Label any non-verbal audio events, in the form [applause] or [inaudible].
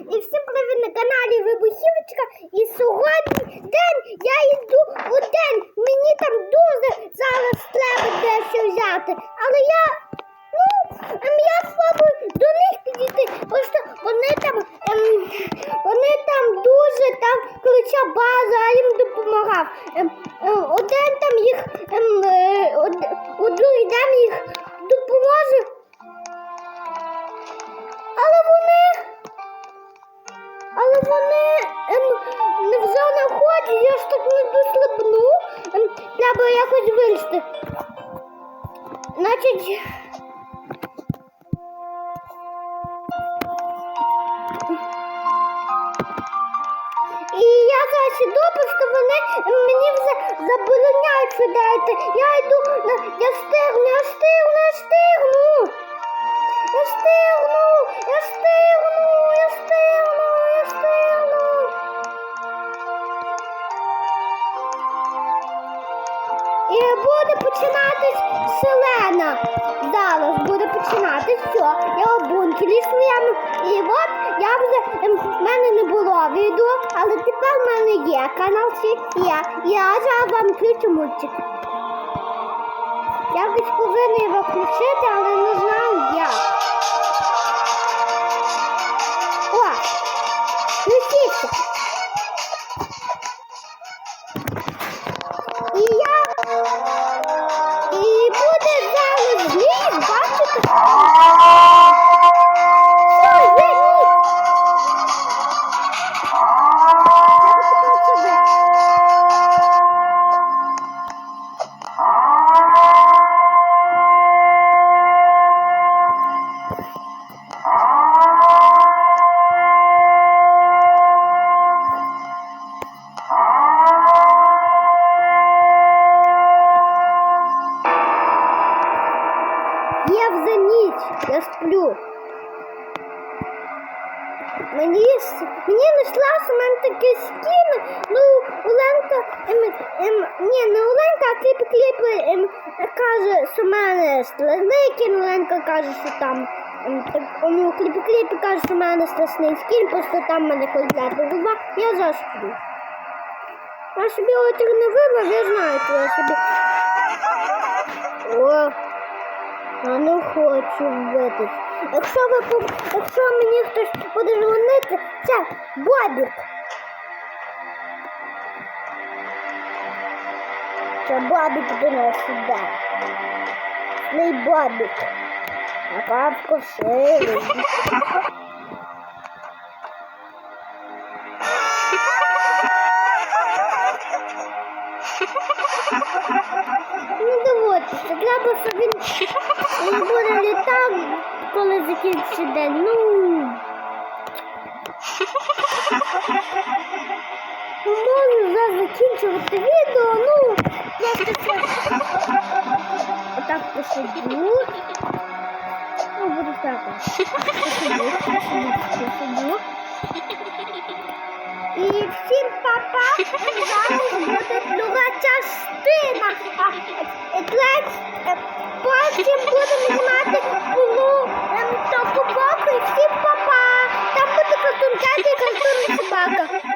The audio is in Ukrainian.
і всім привіт на каналі Вибухівочка. І сьогодні день я йду у день. Мені там дуже зараз треба дещо взяти. Але я, ну, ем, я спробую до них підійти, що вони там, ем, вони там дуже там ключа база, а їм допомагав. Ем, ем, зоні я ж так не дослабну. Ем, треба якось вилізти. Значить. І я іду, просто вони мені вже забороняють сідати. Я йду, я стигну, я стигну, я стигну. Я стигну, І буде починатись селена. Зараз буде починатись все. Я у бункері своєму. І от я вже ем, в мене не було відео, але тепер в мене є канал є. Я зараз вам включу мультик. Я десь повинен його включити, але Я вже ніч, я сплю. Мені, мені у мене такі скіни. Ну, Оленка, ем, ем, ні, не Оленка, а кліпи кліпи ем, каже, що в мене страшний кін, Оленка каже, що там. Ем, так, ну, кліпи кліпи каже, що в мене страшний скін, просто там в мене конкретна голова, я зараз сплю. Я собі отак не вибрав, я знаю, що я собі. Я не хочу вбитись. Якщо ви якщо мені хтось буде дзвонити, це Бобік. Це Бобік до нас сюди. Злий Бобік. папку вкусили. [laughs] Не доводиться. Треба, щоб він не буде літак, коли закінчиться день. Ну. Ну, Можна вже закінчувати відео, ну, просто це. Отак посиджу. Ну, буду так. Посиджу, посиджу, посиджу. І всім папа, i don't Ah,